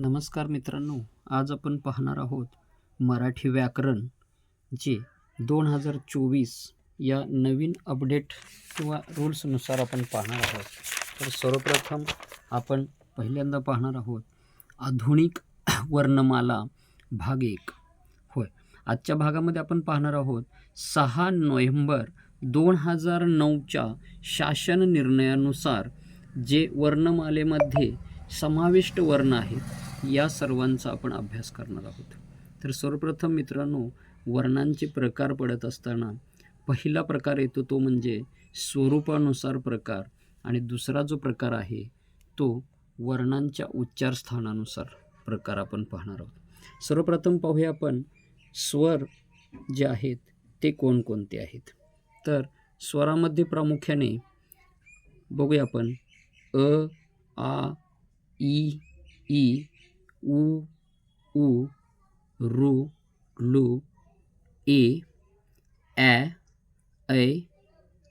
नमस्कार मित्रांनो आज आपण पाहणार आहोत मराठी व्याकरण जे दोन हजार चोवीस या नवीन अपडेट किंवा रूल्सनुसार आपण पाहणार आहोत. तर सर्वप्रथम आपण पहिल्यांदा पाहणार आहोत आधुनिक वर्णमाला भाग एक. होय आजच्या भागामध्ये आपण पाहणार आहोत सहा नोव्हेंबर दोन हजार नऊच्या शासन निर्णयानुसार जे वर्णमालेमध्ये समाविष्ट वर्ण आहेत या सर्वांचा आपण अभ्यास करणार आहोत. तर सर्वप्रथम मित्रांनो वर्णांचे प्रकार पडत असताना पहिला प्रकार येतो तो म्हणजे स्वरूपानुसार प्रकार आणि दुसरा जो प्रकार आहे तो वर्णांच्या उच्चारस्थानानुसार प्रकार आपण पाहणार आहोत. सर्वप्रथम पाहूया आपण स्वर जे आहेत ते कोणकोणते आहेत. तर स्वरामध्ये प्रामुख्याने बघूया आपण अ आ ई ई उ उ रू लू ए ॲ ऐ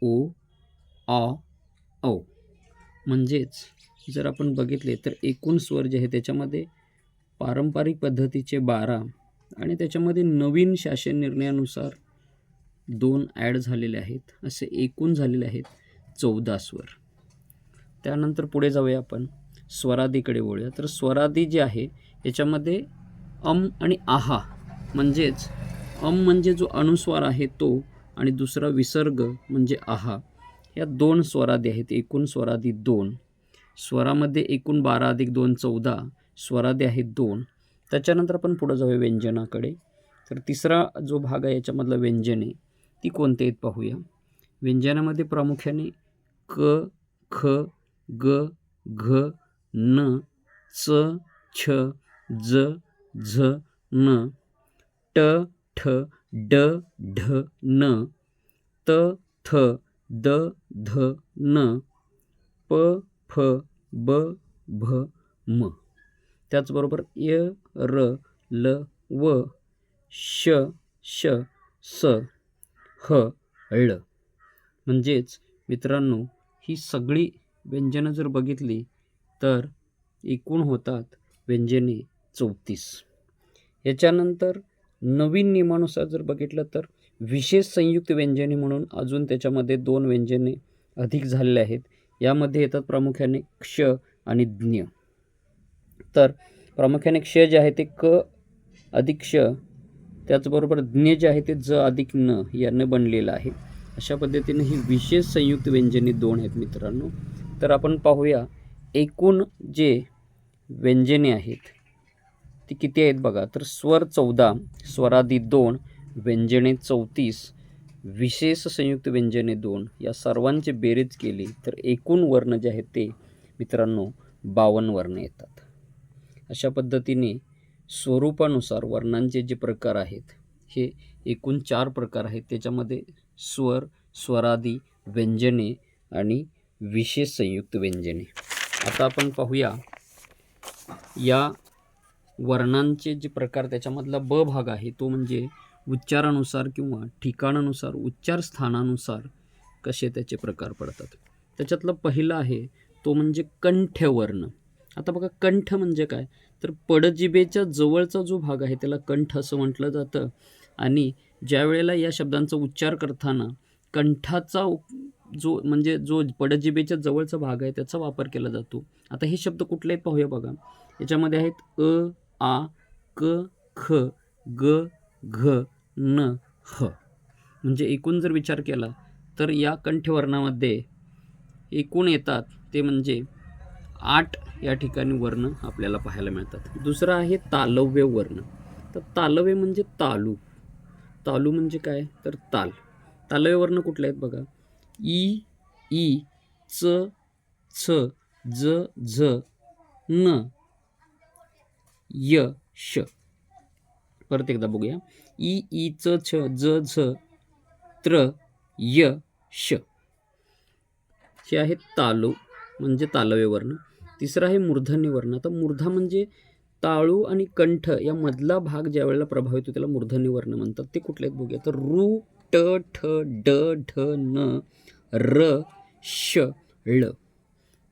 ओ आ औ. म्हणजेच जर आपण बघितले तर एकूण स्वर जे आहे त्याच्यामध्ये पारंपरिक पद्धतीचे बारा आणि त्याच्यामध्ये नवीन शासन निर्णयानुसार दोन ॲड झालेले आहेत. असे एकूण झालेले आहेत चौदा स्वर. त्यानंतर पुढे जाऊया आपण. स्वरादीकडे वळूया. तर स्वरादी जे आहे याच्यामध्ये अम आणि आहा म्हणजेच अम म्हणजे जो अनुस्वार आहे तो आणि दुसरा विसर्ग म्हणजे आहा. या दोन स्वरादी आहेत. एकूण स्वरादी दोन. स्वरामध्ये एकूण बारा अधिक दोन चौदा. स्वरादी आहेत दोन. त्याच्यानंतर आपण पुढं जाऊया व्यंजनाकडे. तर तिसरा जो भाग आहे याच्यामधला व्यंजने ती कोणते आहेत पाहूया. व्यंजनामध्ये प्रामुख्याने क ख ग घ न च छ ज झ न. ट ठ ड ढ न. त थ द ध न. प फ ब भ म. त्याचबरोबर य र ल व श श स ह ळ. म्हणजेच मित्रांनो ही सगळी व्यंजनं जर बघितली तर एकूण होतात व्यंजने चौतीस. याच्यानंतर नवीन नियमानुसार जर बघितलं तर विशेष संयुक्त व्यंजने म्हणून अजून त्याच्यामध्ये दोन व्यंजने अधिक झालेले आहेत. यामध्ये येतात प्रामुख्याने क्ष आणि ज्ञ. तर प्रामुख्याने क्ष जे आहे ते क अधिक क्ष त्याचबरोबर ज्ञ जे आहे ते ज अधिक न यानं बनलेलं आहे. अशा पद्धतीने ही विशेष संयुक्त व्यंजने दोन आहेत मित्रांनो. तर आपण पाहूया एकूण जे व्यंजने आहेत ती किती आहेत बघा? तर स्वर चौदा स्वरादी दोन व्यंजने चौतीस विशेष संयुक्त व्यंजने दोन या सर्वांचे बेरीज केली तर एकूण वर्ण जे आहेत ते मित्रांनो बावन्न वर्ण येतात. अशा पद्धतीने स्वरूपानुसार वर्णांचे जे प्रकार आहेत हे एकूण चार प्रकार आहेत. त्याच्यामध्ये स्वर स्वरादी व्यंजने आणि विशेष संयुक्त व्यंजने. आता आपण पाहूया. या वर्णांचे जे प्रकार त्याच्यामधला ब भाग आहे तो म्हणजे उच्चारानुसार किंवा ठिकाणानुसार उच्चार स्थानानुसार कसे त्याचे प्रकार पडतात. त्याच्यातला पहिला आहे तो म्हणजे कंठवर्ण आता बघा कंठ म्हणजे काय? तर पडजिबेच्या जवळचा जो भाग आहे त्याला कंठ असं म्हटलं जातं. आणि ज्या वेळेला या शब्दांचा उच्चार करताना कंठाचा जो म्हणजे जो पडजिबेच्या जवळचा भाग आहे त्याचा वापर केला जातो. आता हे शब्द कुठले आहेत पाहूया बघा. याच्यामध्ये आहेत अ आ क ख ग घ न ह. म्हणजे एकूण जर विचार केला तर या कंठवर्णामध्ये एकूण येतात ते म्हणजे आठ या ठिकाणी वर्ण आपल्याला पाहायला मिळतात. दुसरं आहे तालव्य वर्ण. तर तालव्य म्हणजे तालू. तालू म्हणजे काय? तर ताल. तालव्य वर्ण कुठले आहेत बघा? इ ई च छ ज झ न य श. परत एकदा बघूया. इ ई च छ ज झ त्र य श. हे आहे तालू म्हणजे तालव्यवर्ण वर्ण तिसरा आहे मूर्धन्य वर्ण आता मूर्धा म्हणजे ताळू आणि कंठ या मधला भाग ज्या वेळेला प्रभावित होतो त्याला मूर्धन्य वर्ण म्हणतात. ते कुठले आहेत? बघूया. तर रू ट ठ ड ढ न र श ळ.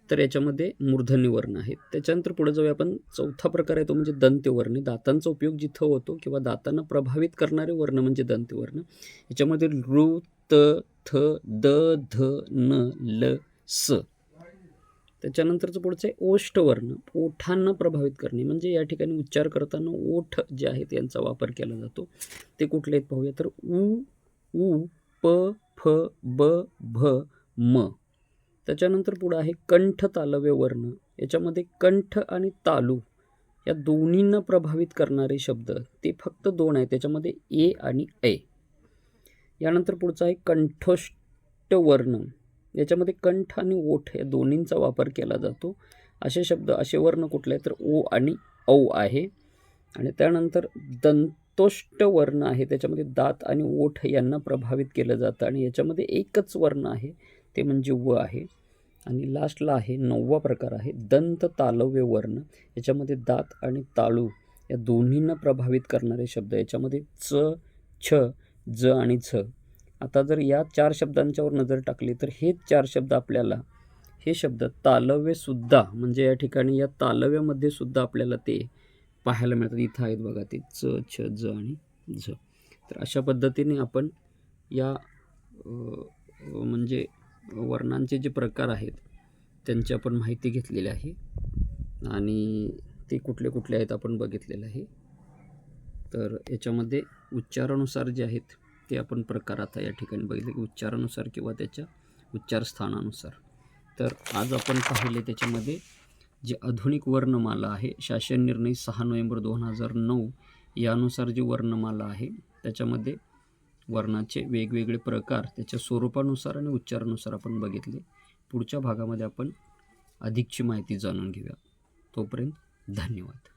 तर याच्यामध्ये मूर्धन्य वर्ण आहेत. त्याच्यानंतर पुढे जाऊया आपण. चौथा प्रकार आहे तो म्हणजे दंत्यवर्ण दातांचा उपयोग जिथं होतो किंवा दातांना प्रभावित करणारे वर्ण म्हणजे दंत्यवर्ण याच्यामध्ये ऋ त थ द ध न ल स. त्याच्यानंतरचं पुढचं आहे ओष्ठवर्ण ओठांना प्रभावित करणे. म्हणजे या ठिकाणी उच्चार करताना ओठ जे आहेत यांचा वापर केला जातो. ते कुठले आहेत पाहूया. तर उ उ प फ ब भ म. त्याच्यानंतर पुढं आहे कंठ तालव्य वर्ण. याच्यामध्ये कंठ आणि तालू या दोन्हींना प्रभावित करणारे शब्द. ते फक्त दोन आहेत. त्याच्यामध्ये ए आणि ऐ यानंतर पुढचा आहे कंठोष्ट वर्ण. याच्यामध्ये कंठ आणि ओठ या दोन्हींचा वापर केला जातो. असे शब्द असे वर्ण कुठले आहेत तर ओ आणि औ आहे. आणि त्यानंतर तोष्ट वर्ण आहे. त्याच्यामध्ये दात आणि ओठ यांना प्रभावित केलं जातं आणि याच्यामध्ये एकच वर्ण आहे. ते म्हणजे व आहे. आणि लास्टला आहे नववा प्रकार आहे दंत तालव्य वर्ण. याच्यामध्ये दात आणि ताळू या दोन्हींना प्रभावित करणारे शब्द याच्यामध्ये च छ ज आणि झ. आता जर या चार शब्दांच्यावर नजर टाकली तर हेच चार शब्द आपल्याला हे शब्द तालव्यसुद्धा म्हणजे या ठिकाणी या तालव्यामध्ये सुद्धा आपल्याला ते पाहायला मिळतात. इथं आहेत बघा ते च छ ज आणि झ. तर अशा पद्धतीने आपण या म्हणजे वर्णांचे जे प्रकार आहेत त्यांची आपण माहिती घेतलेली आहे. आणि ते कुठले कुठले आहेत आपण बघितलेलं आहे. तर याच्यामध्ये उच्चारानुसार जे आहेत ते आपण प्रकार आता या ठिकाणी बघितले. की उच्चारानुसार किंवा त्याच्या उच्चारस्थानानुसार. तर आज आपण पाहिले त्याच्यामध्ये जे आधुनिक वर्णमाला आहे शासन निर्णय सहा नोव्हेंबर दोन हजार नऊ यानुसार जी वर्णमाला आहे त्याच्यामध्ये वर्णाचे वेगवेगळे प्रकार त्याच्या स्वरूपानुसार आणि उच्चारानुसार आपण बघितले. पुढच्या भागामध्ये आपण अधिकची माहिती जाणून घेऊया. तोपर्यंत धन्यवाद.